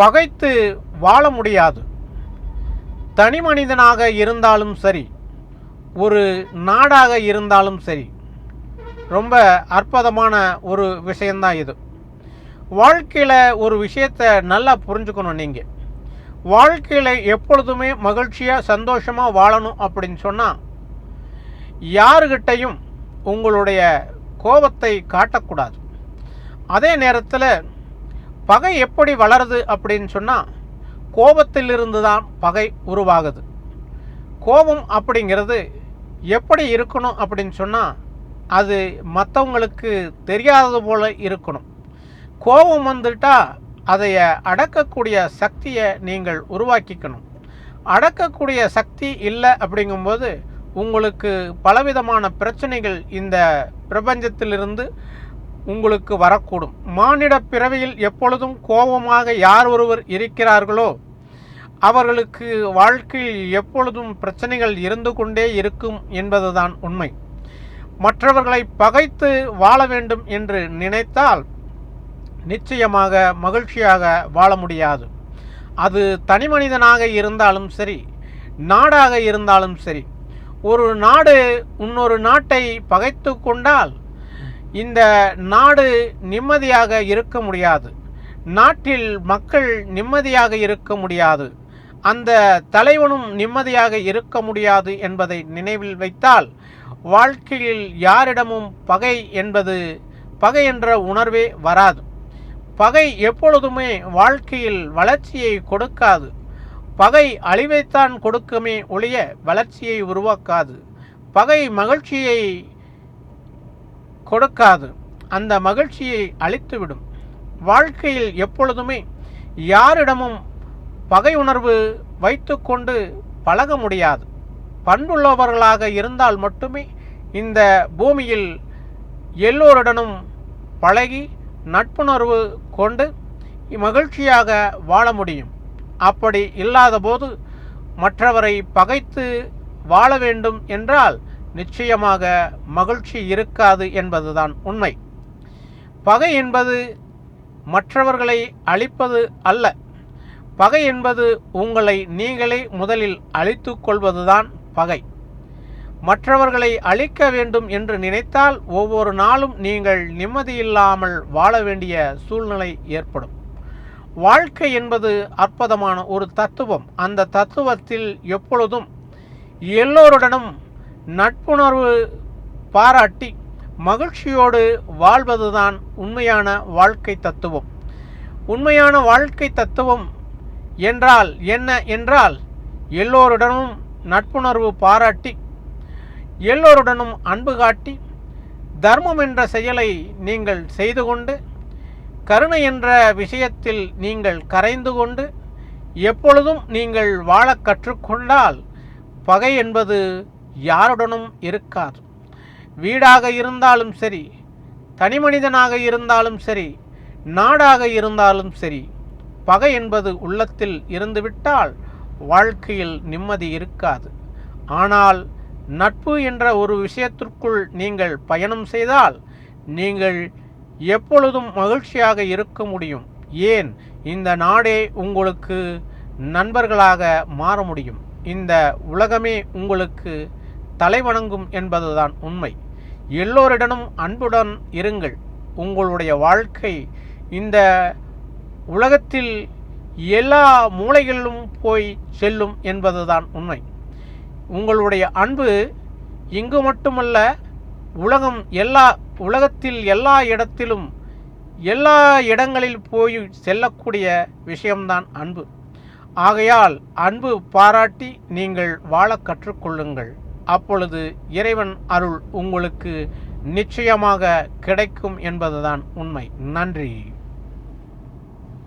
பகைத்து வாழ முடியாது. தனி மனிதனாக இருந்தாலும் சரி ஒரு நாடாக இருந்தாலும் சரி ரொம்ப அற்புதமான ஒரு விஷயந்தான் இது. வாழ்க்கையில் ஒரு விஷயத்தை நல்லா புரிஞ்சுக்கணும் நீங்கள் வாழ்க்கையில் எப்பொழுதுமே மகிழ்ச்சியாக சந்தோஷமாக வாழணும் அப்படின்னு சொன்னால் யாருக்கிட்டையும் உங்களுடைய கோபத்தை காட்டக்கூடாது. அதே நேரத்தில் பகை எப்படி வளருது அப்படின்னு சொன்னால் கோபத்திலிருந்து தான் பகை உருவாகுது. கோபம் அப்படிங்கிறது எப்படி இருக்கணும் அப்படின்னு சொன்னால் அது மற்றவங்களுக்கு தெரியாதது போல் இருக்கணும். கோபம் வந்துட்டால் அதைய அடக்கக்கூடிய சக்தியை நீங்கள் உருவாக்கிக்கணும். அடக்கக்கூடிய சக்தி இல்லை அப்படிங்கும்போது உங்களுக்கு பலவிதமான பிரச்சனைகள் இந்த பிரபஞ்சத்திலிருந்து உங்களுக்கு வரக்கூடும். மானிட பிறவியில் எப்பொழுதும் கோபமாக யார் ஒருவர் இருக்கிறார்களோ அவர்களுக்கு வாழ்க்கையில் எப்பொழுதும் பிரச்சனைகள் இருந்து கொண்டே இருக்கும் என்பதுதான் உண்மை. மற்றவர்களை பகைத்து வாழ வேண்டும் என்று நினைத்தால் நிச்சயமாக மகிழ்ச்சியாக வாழ முடியாது. அது தனி மனிதனாக இருந்தாலும் சரி நாடாக இருந்தாலும் சரி ஒரு நாடு இன்னொரு நாட்டை பகைத்து கொண்டால் இந்த நாடு நிம்மதியாக இருக்க முடியாது. நாட்டில் மக்கள் நிம்மதியாக இருக்க முடியாது. அந்த தலைவனும் நிம்மதியாக இருக்க முடியாது என்பதை நினைவில் வைத்தால் வாழ்க்கையில் யாரிடமும் பகை என்பது பகை என்ற உணர்வே வராது. பகை எப்பொழுதுமே வாழ்க்கையில் வளர்ச்சியை கொடுக்காது. பகை அழிவைத்தான் கொடுக்குமே ஒழிய வளர்ச்சியை உருவாக்காது. பகை மகிழ்ச்சியை கொடுக்காது. அந்த மகிழ்ச்சியை அழித்துவிடும். வாழ்க்கையில் எப்பொழுதுமே யாரிடமும் பகை உணர்வு வைத்துக்கொண்டு பழக முடியாது. பண்புள்ளவர்களாக இருந்தால் மட்டுமே இந்த பூமியில் எல்லோருடனும் பழகி நட்புணர்வு கொண்டு மகிழ்ச்சியாக வாழ முடியும். அப்படி இல்லாதபோது மற்றவரை பகைத்து வாழ வேண்டும் என்றால் நிச்சயமாக மகிழ்ச்சி இருக்காது என்பதுதான் உண்மை. பகை என்பது மற்றவர்களை அழிப்பது அல்ல. பகை என்பது உங்களை நீங்களே முதலில் அழித்து கொள்வதுதான் பகை. மற்றவர்களை அழிக்க வேண்டும் என்று நினைத்தால் ஒவ்வொரு நாளும் நீங்கள் நிம்மதியில்லாமல் வாழ வேண்டிய சூழ்நிலை ஏற்படும். வாழ்க்கை என்பது அற்புதமான ஒரு தத்துவம். அந்த தத்துவத்தில் எப்பொழுதும் எல்லோருடனும் நட்புணர்வு பாராட்டி மகிழ்ச்சியோடு வாழ்வதுதான் உண்மையான வாழ்க்கை தத்துவம். உண்மையான வாழ்க்கை தத்துவம் என்றால் என்ன என்றால் எல்லோருடனும் நட்புணர்வு பாராட்டி எல்லோருடனும் அன்பு காட்டி தர்மம் என்ற செயலை நீங்கள் செய்து கொண்டு கருணை என்ற விஷயத்தில் நீங்கள் கரைந்து கொண்டு எப்பொழுதும் நீங்கள் வாழ கற்றுக்கொண்டால் பகை என்பது யாருடனும் இருக்காது வீடாக இருந்தாலும் சரி தனி மனிதனாக இருந்தாலும் சரி நாடாக இருந்தாலும் சரி பகை என்பது உள்ளத்தில் இருந்துவிட்டால் வாழ்க்கையில் நிம்மதி இருக்காது. ஆனால் நட்பு என்ற ஒரு விஷயத்திற்குள் நீங்கள் பயணம் செய்தால் நீங்கள் எப்பொழுதும் மகிழ்ச்சியாக இருக்க முடியும். ஏன்? இந்த நாடே உங்களுக்கு நண்பர்களாக மாற முடியும். இந்த உலகமே உங்களுக்கு தலைவணங்கும் என்பதுதான் உண்மை. எல்லோரிடனும் அன்புடன் இருங்கள். உங்களுடைய வாழ்க்கை இந்த உலகத்தில் எல்லா மூலைகளிலும் போய் செல்லும் என்பதுதான் உண்மை. உங்களுடைய அன்பு இங்கு மட்டுமல்ல உலகம் எல்லா உலகத்தில் எல்லா இடத்திலும் எல்லா இடங்களில் போய் செல்லக்கூடிய விஷயம்தான் அன்பு. ஆகையால் அன்பு பாராட்டி நீங்கள் வாழ கற்றுக்கொள்ளுங்கள். அப்பொழுது இறைவன் அருள் உங்களுக்கு நிச்சயமாக கிடைக்கும் என்பதுதான் உண்மை. நன்றி.